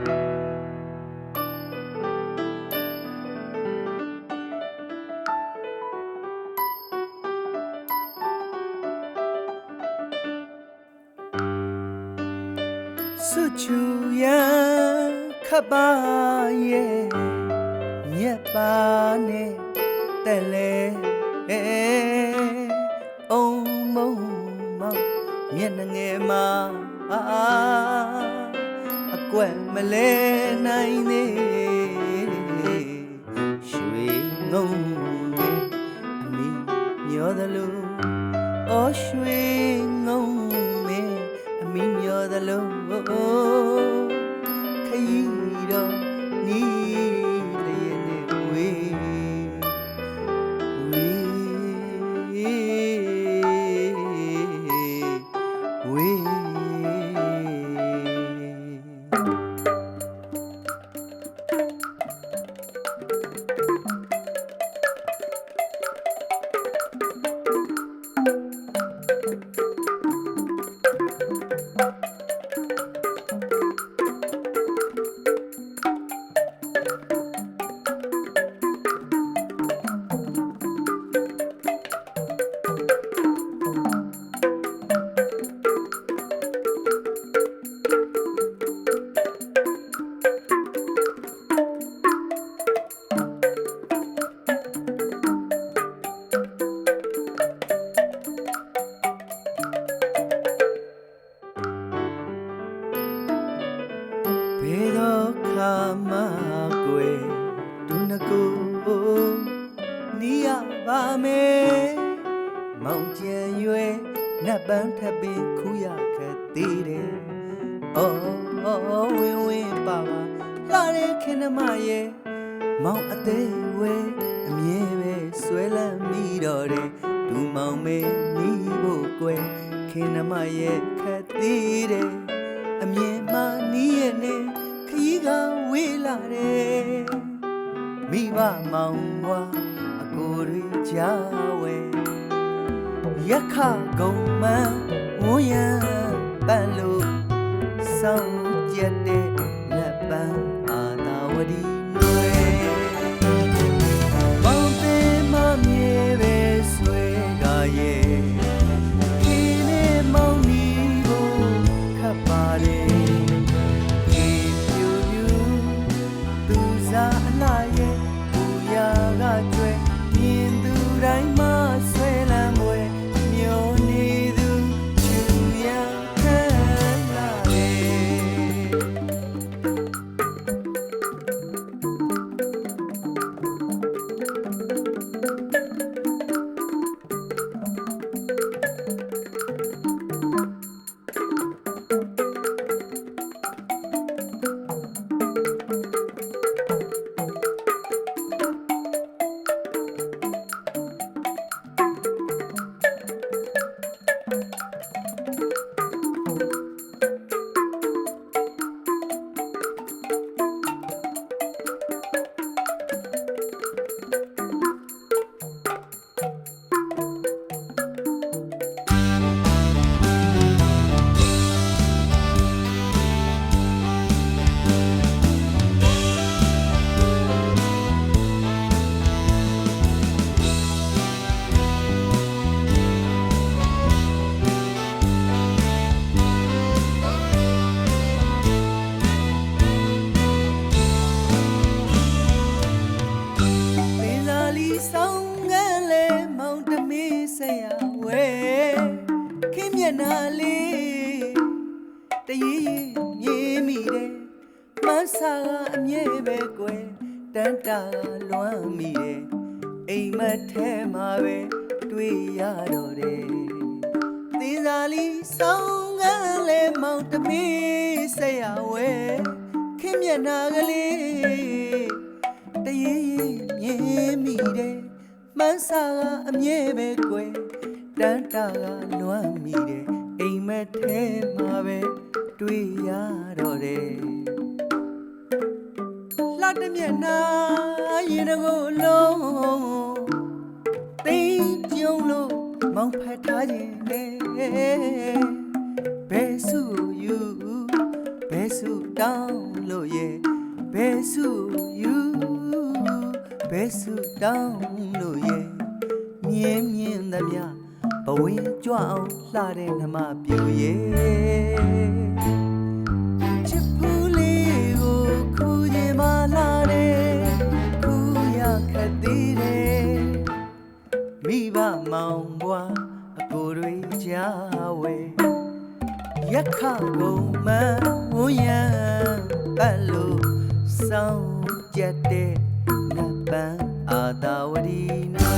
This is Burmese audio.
စွချူရန်ခပ်ပါရဲ့မြက်ပါနဲ့တက်လေအုံမုံမောင်မျက်နှာငယ်မှာအာအ ကွက်မလဲနိုင်သေးရွှေငုံအမီမျောသလိုအော်ရွှေငုံမဲအမီမျောသလိုခရီးတော့နီး ဘယ်တော့ခါမှကွယ်ဒုနကိုနီးရပါမယ်မောင်ကျန်ရွယ်နတ်ပန်းထပ်ပင်ခူးရခက်သေးတယ်အော်အော်ဝင်းဝင်းပါပါလာတဲ့ခင်နှမရဲ့မောင်အသေးဝဲအမြဲပဲဆွဲလန်းမိတော့တယ်ဒူမောင်မဲနီးဖို့ကွယ်ခင်နှမရဲ့ခက်သေးတယ် အမြင်မှနီးရဲ့နဲ့ခရီးကဝေးလာတယ်မိဘမောင်ဘွားအကိုတွေကြားဝဲရခကုံမန်းဝန်းရံပန်းလို့စောင်းကြက်တဲ့လက်ပန်းအာသာဝတီ နာလေးတရေမြင်မိတယ်မဆာကအမြဲပဲကွယ်တန်တာလွမ်းမိတယ်အိမ်မက်ထဲမှာပဲတွေ့ရတော့တယ်သင်စာလီဆောင်ငန်းလဲမောင်တမေးဆရာဝဲခင်မျက်နာကလေးတရေရေမြင်မိတယ်မှန်းစာကအမြဲပဲကွယ် တန်တာကလွမ်းမိတယ်အိမ်မက်ထဲမှာပဲတွေ့ရတော့တယ်လာတဲ့မျက်နှာရင်တကိုယ်လုံးသိမ့်ကြုံလို့မောင်ဖက်ထားခြင်းနဲ့ဘယ်စုယူဘယ်စုတတောင်းလို့ရဲ့ဘယ်စုယူဘယ်စုတောင်းလို့ရဲ့မြင်းမြင်းသမျှဘ ဝင်းကြွအောင်လှတဲ့နှမပြူရဲ့ချစ်ဖူးလေးကိုခူးရင်မလာတဲ့ခူးရခတ်သေးတယ်မိဘမောင်ဘွားအကိုတွေကြားဝဲရက်ခကုံမဝန်းရံပတ်လို့စောင်းကြက်တဲ့နတ်ပန်းအာတာဝရီနွ